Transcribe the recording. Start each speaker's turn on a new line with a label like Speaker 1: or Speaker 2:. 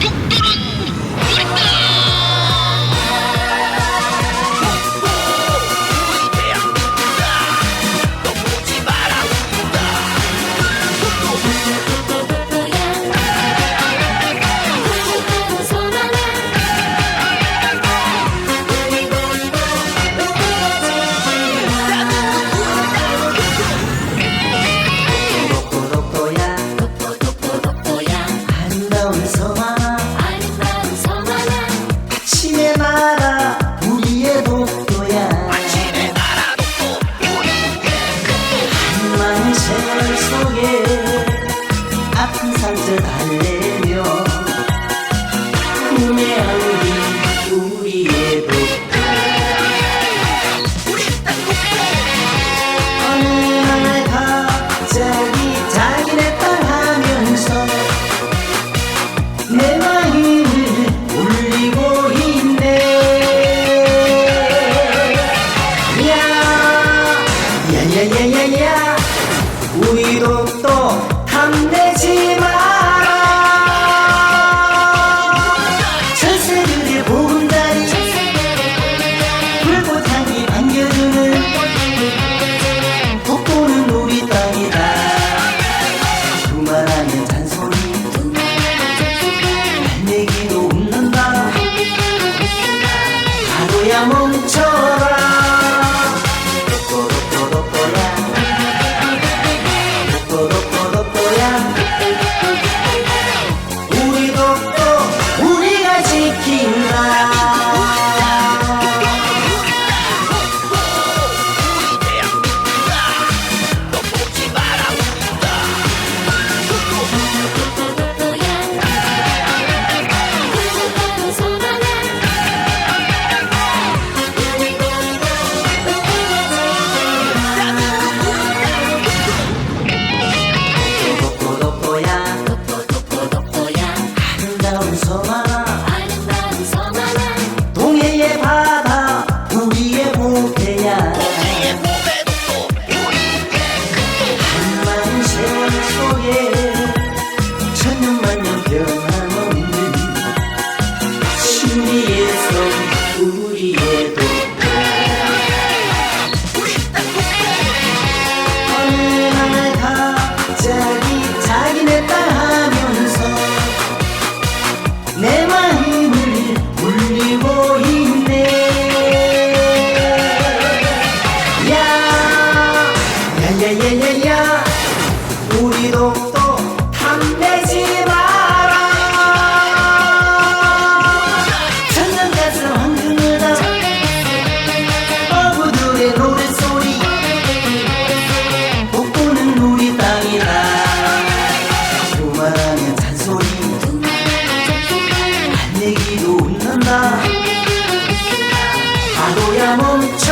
Speaker 1: 독도독도
Speaker 2: 세상 속에 아픈 상처 달래며 꿈에 안기 우리의 복 어느 날 갑자기 자기네 딸 하면서 내 마음을 울리고 있네. 야야야야야. 우리도 또 탐내지만 i'm on Queríamos mucho.